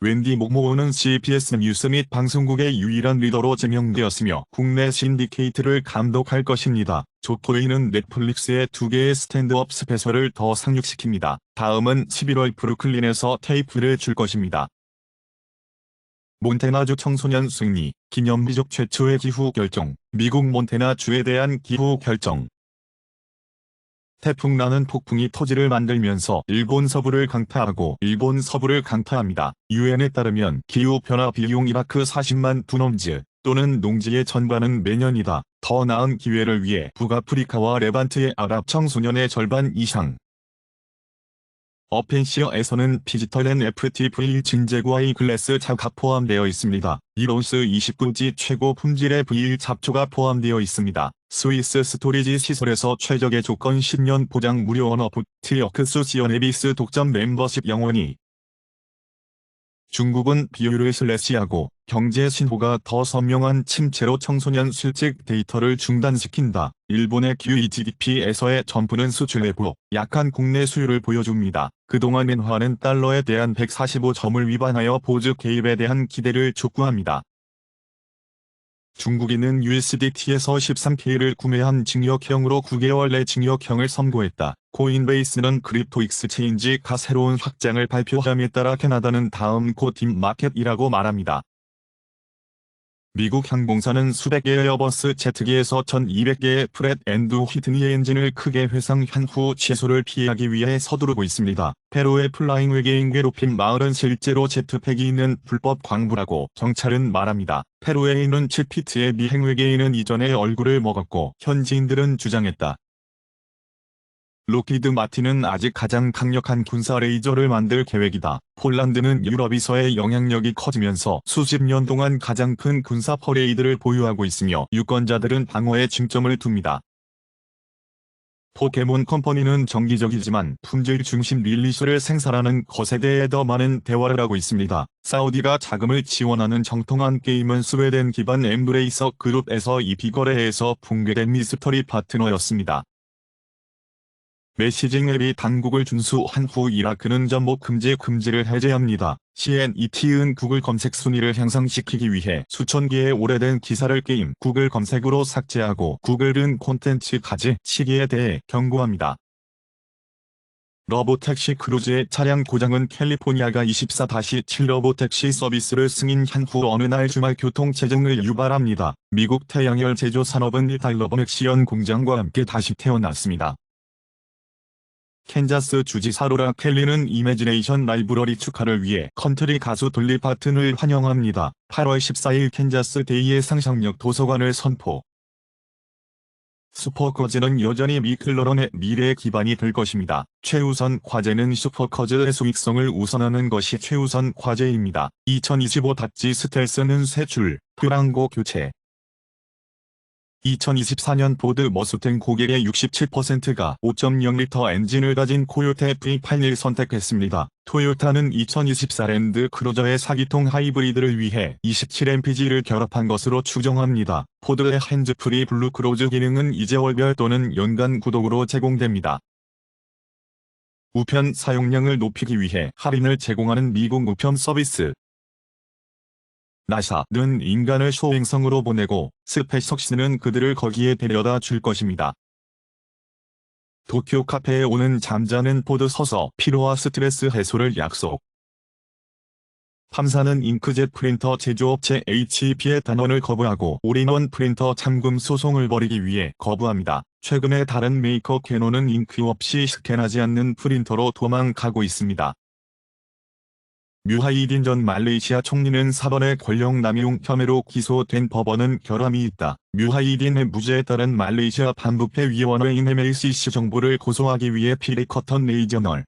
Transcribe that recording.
웬디 목모어는 CBS 뉴스 및 방송국의 유일한 리더로 지명되었으며 국내 신디케이트를 감독할 것입니다. 조코웨이는 넷플릭스의 두 개의 스탠드업 스페셜을 더 상륙시킵니다. 다음은 11월 브루클린에서 테이프를 줄 것입니다. 몬테나주 청소년 승리, 기념비적 최초의 기후 결정, 미국 몬테나주에 대한 기후 결정. 태풍 나는 폭풍이 토지를 만들면서 일본 서부를 강타하고 일본 서부를 강타합니다. 유엔에 따르면 기후변화 비용 이라크 40만 분엄즈 또는 농지의 전반은 매년이다. 더 나은 기회를 위해 북아프리카와 레반트의 아랍 청소년의 절반 이상 어펜시어에서는 피지털 NFT V1 진제구아이 글래스 자가 포함되어 있습니다. 이로스 29지 최고 품질의 V1 잡초가 포함되어 있습니다. 스위스 스토리지 시설에서 최적의 조건 10년 보장 무료 언어부트 여크스 시어네비스 독점 멤버십 영원히 중국은 비율을 슬래시하고 경제 신호가 더 선명한 침체로 청소년 실직 데이터를 중단시킨다. 일본의 QE-GDP에서의 점프는 수출외부 약한 국내 수요를 보여줍니다. 그동안 엔화는 달러에 대한 145점을 위반하여 보즈 개입에 대한 기대를 촉구합니다. 중국인은 USDT에서 13K를 구매한 징역형으로 9개월 내 징역형을 선고했다. 코인베이스는 크립토 익스체인지가 새로운 확장을 발표함에 따라 캐나다는 다음 코딥 마켓이라고 말합니다. 미국 항공사는 수백 개의 에어버스 제트기에서 1200개의 프렛 앤드 휘트니 엔진을 크게 회상한 후 취소를 피하기 위해 서두르고 있습니다. 페루의 플라잉 외계인 괴롭힘 마을은 실제로 제트팩이 있는 불법 광부라고 경찰은 말합니다. 페루에 있는 7피트의 미행 외계인은 이전에 얼굴을 먹었고 현지인들은 주장했다. 로키드 마틴은 아직 가장 강력한 군사 레이저를 만들 계획이다. 폴란드는 유럽에서의 영향력이 커지면서 수십 년 동안 가장 큰 군사 퍼레이드를 보유하고 있으며 유권자들은 방어에 중점을 둡니다. 포켓몬 컴퍼니는 정기적이지만 품질 중심 릴리스를 생산하는 대해 더 많은 대화를 하고 있습니다. 사우디가 자금을 지원하는 정통한 게임은 스웨덴 기반 엠브레이서 그룹에서 이 비거래에서 붕괴된 미스터리 파트너였습니다. 메시징 앱이 당국을 준수한 후 이라크는 전목 금지 금지를 해제합니다. CNET은 구글 검색 순위를 향상시키기 위해 수천 개의 오래된 기사를 게임 구글 검색으로 삭제하고 구글은 콘텐츠 가지 시기에 대해 경고합니다. 러보택시 크루즈의 차량 고장은 캘리포니아가 24-7 러보택시 서비스를 승인한 후 어느 날 주말 교통체증을 유발합니다. 미국 태양열 제조 산업은 이달 러버맥시언 공장과 함께 다시 태어났습니다. 캔자스 주지 사로라 켈리는 이매지네이션 라이브러리 축하를 위해 컨트리 가수 돌리 파튼을 환영합니다. 8월 14일 캔자스 데이의 상상력 도서관을 선포. 슈퍼커즈는 여전히 미클러런의 미래의 기반이 될 것입니다. 최우선 과제는 슈퍼커즈의 수익성을 우선하는 것이 최우선 과제입니다. 2025 다지 스텔스는 세출, 듀랑고 교체, 2024년 보드 머스탱 고객의 67%가 5.0리터 엔진을 가진 코요테 V81을 선택했습니다. 토요타는 2024 랜드 크루저의 사기통 하이브리드를 위해 27mpg를 결합한 것으로 추정합니다. 포드의 핸즈프리 블루 크로즈 기능은 이제 월별 또는 연간 구독으로 제공됩니다. 우편 사용량을 높이기 위해 할인을 제공하는 미국 우편 서비스 나사는 인간을 소행성으로 보내고 스페이스석시는 그들을 거기에 데려다 줄 것입니다. 도쿄 카페에 오는 잠자는 포드 서서 피로와 스트레스 해소를 약속. 탐사는 잉크젯 프린터 제조업체 HP의 단원을 거부하고 올인원 프린터 잠금 소송을 벌이기 위해 거부합니다. 최근에 다른 메이커 캐논은 잉크 없이 스캔하지 않는 프린터로 도망가고 있습니다. 뮤하이딘 전 말레이시아 총리는 사번의 권력 남용 혐의로 기소된 법원은 결함이 있다. 뮤하이딘의 무죄에 따른 말레이시아 반부패 위원회인 MLCC 정부를 고소하기 위해 피리 커턴 레이저널